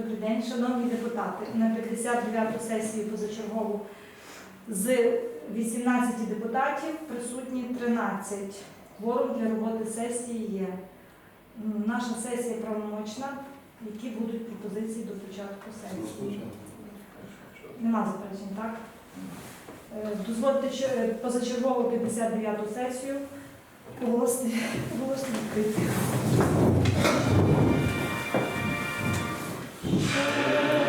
Добрий день, шановні депутати. На 59-ту сесію позачергову з 18 депутатів присутні 13. Кворум для роботи сесії є. Наша сесія правомочна. Які будуть пропозиції до початку сесії? Нема заперечень, так? Е, Дозвольте е, позачергову 59-ту сесію оголосити оголосити Yeah.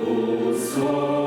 Відкритою. Так,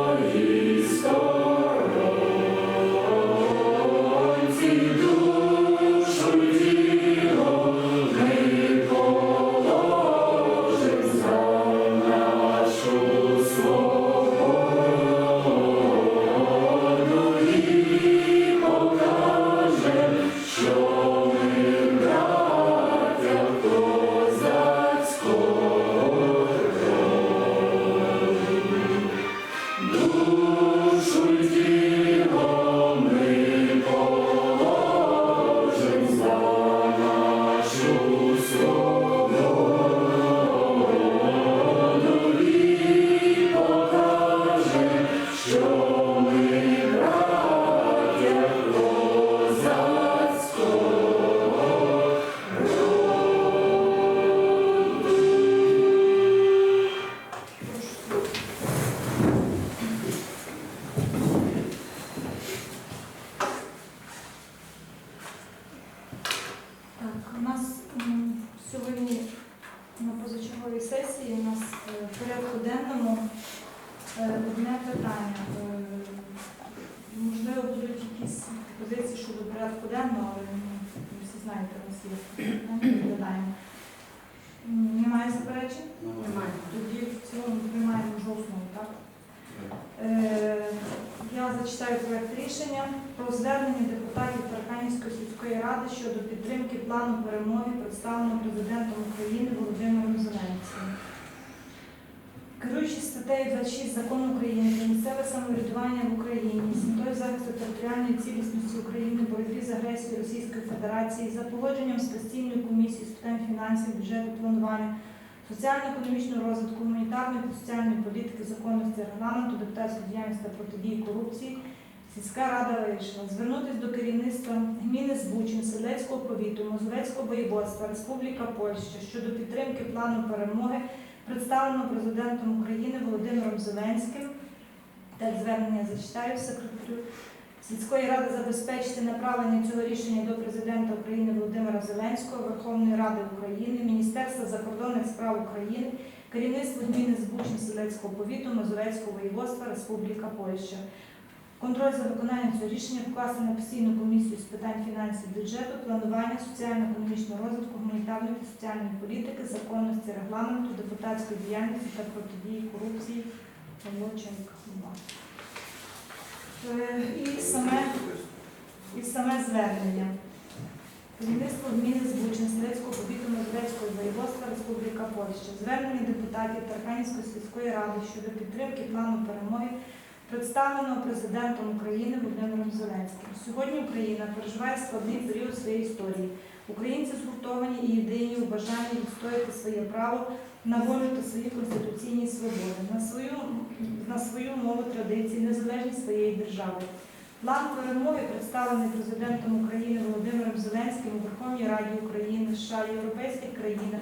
порядку денного, але ви всі знаєте, у нас є Немає заперечень? Немає. Тоді в цілому приймаємо вже основу, так? Е, Я зачитаю проект рішення про звернення депутатів Тарханівської сільської ради щодо підтримки плану перемоги, представленого президентом України Володимиром Зеленським. Керуючись статтею 26 закону України про місцеве самоврядування в Україні з захисту територіальної цілісності України, боротьбі з агресією Російської Федерації за погодженням з постійною комісією з питань фінансів, бюджету, планування, соціально-економічного розвитку, гуманітарної та соціальної політики, законності, регламенту, депутатської діяльності та протидії корупції, сільська рада вирішила звернутися до керівництва гміни Збучин, Селецького повіту, Мозовецького воєводства, Республіка Польща щодо підтримки плану перемоги, представленого президентом України Володимиром Зеленським. Так звернення зачитаю секретарю. Сільської ради забезпечити направлення цього рішення до президента України Володимира Зеленського, Верховної Ради України, Міністерства закордонних справ України, керівництво зміни Збучин Селецького повіту, Мазурецького воєводства, Республіка Польща. Контроль за виконанням цього рішення вкласти на постійну комісію з питань фінансів бюджету, планування соціально-економічного розвитку, гуманітарної та соціальної політики, законності, регламенту, депутатської діяльності та протидії корупції Волоченка. Е, І саме і саме звернення. Керівництво зміни Збучин, Стрецького повіту Мозовецького воєводства Республіка Польща. Звернення депутатів Тарханівської сільської ради щодо підтримки плану перемоги, представленого президентом України Володимиром Зеленським. Сьогодні Україна переживає складний період своєї історії. Українці згуртовані і єдині у бажанні відстояти своє право на волю та свої конституційні свободи, на свою, на свою мову традиції, незалежність своєї держави. План перемоги, представлений президентом України Володимиром Зеленським у Верховній Раді України, США, європейських країнах,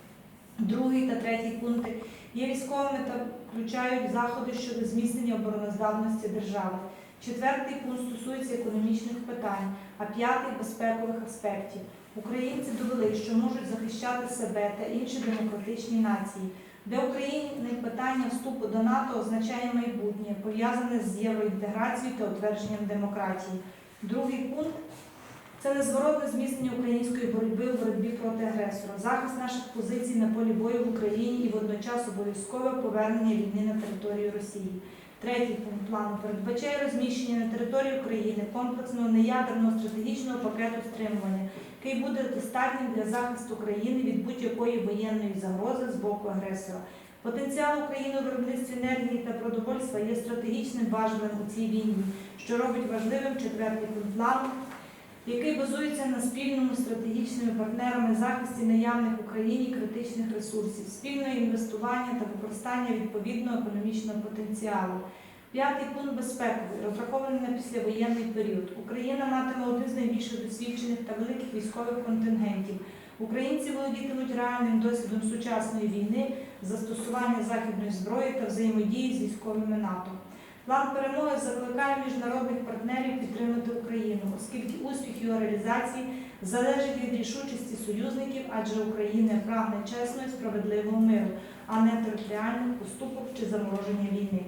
Другий та третій пункти є військовими та включають заходи щодо зміцнення обороноздатності держави. Четвертий пункт стосується економічних питань, а п'ятий безпекових аспектів. Українці довели, що можуть захищати себе та інші демократичні нації. Для України питання вступу до НАТО означає майбутнє, пов'язане з євроінтеграцією та утвердженням демократії. Другий пункт це незворотне зміцнення української боротьби у боротьбі проти агресора, захист наших позицій на полі бою в Україні і водночас обов'язкове повернення війни на територію Росії. Третій пункт плану передбачає розміщення на території України комплексного неядерного стратегічного пакету стримування, який буде достатнім для захисту країни від будь-якої воєнної загрози з боку агресора. Потенціал України у виробництві енергії та продовольства є стратегічним важливим у цій війні, що робить важливим четвертий пункт плану, який базується на спільному стратегічними партнерами захисті наявних в Україні критичних ресурсів, спільне інвестування та використання відповідного економічного потенціалу. П'ятий пункт безпековий, розрахований на післявоєнний період. Україна матиме один з найбільших досвідчених та великих військових контингентів. Українці володітимуть реальним досвідом сучасної війни, застосування західної зброї та взаємодії з військовими НАТО. План перемоги закликає міжнародних партнерів підтримати Україну, оскільки успіх його реалізації залежить від рішучості союзників, адже Україна прагне чесного і справедливого миру, а не територіальних поступок чи замороження війни.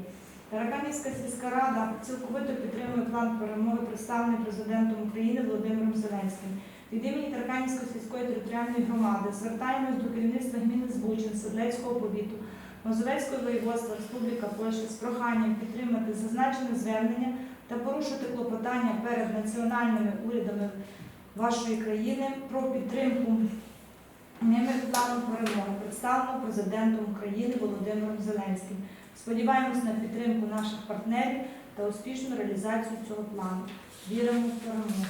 Тараканівська сільська рада цілковито підтримує план перемоги, представлений президентом України Володимиром Зеленським. Від імені Тараканівської сільської територіальної громади звертаємось до керівництва гміни Збучин, Седлецького повіту, Мозовецького воєводства, Республіка Польща з проханням підтримати зазначене звернення та порушити клопотання перед національними урядами вашої країни про підтримку ними плану перемоги, представленого президентом України Володимиром Зеленським. Сподіваємось на підтримку наших партнерів та успішну реалізацію цього плану. Віримо в перемогу.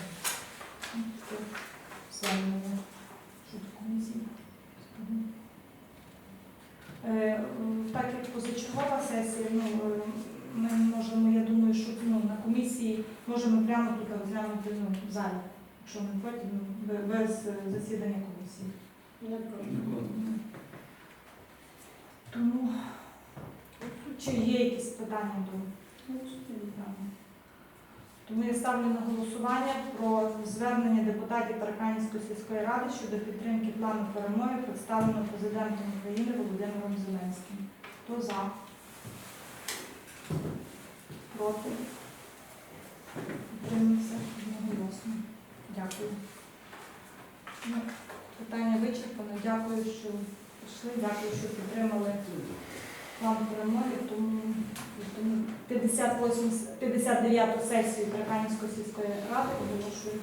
Це звернення. Що тут комісія? Е, Так як позачергова сесія, ну, е, ми можемо, я думаю, що ну, на комісії можемо прямо тут розглянути ну, в залі, якщо не проти, ну, без засідання комісії. Тому чи є якісь питання до? Тому я ставлю на голосування про звернення депутатів Тараканівської сільської ради щодо підтримки плану перемоги, представленого президентом України Володимиром Зеленським. Хто за? Проти? Підтримався одноголосно. Дякую. Ну, питання вичерпано. Дякую, що прийшли. Дякую, що підтримали план перемоги. Тому, тому 58, 59 сесію Тараканівської сільської ради оголошую.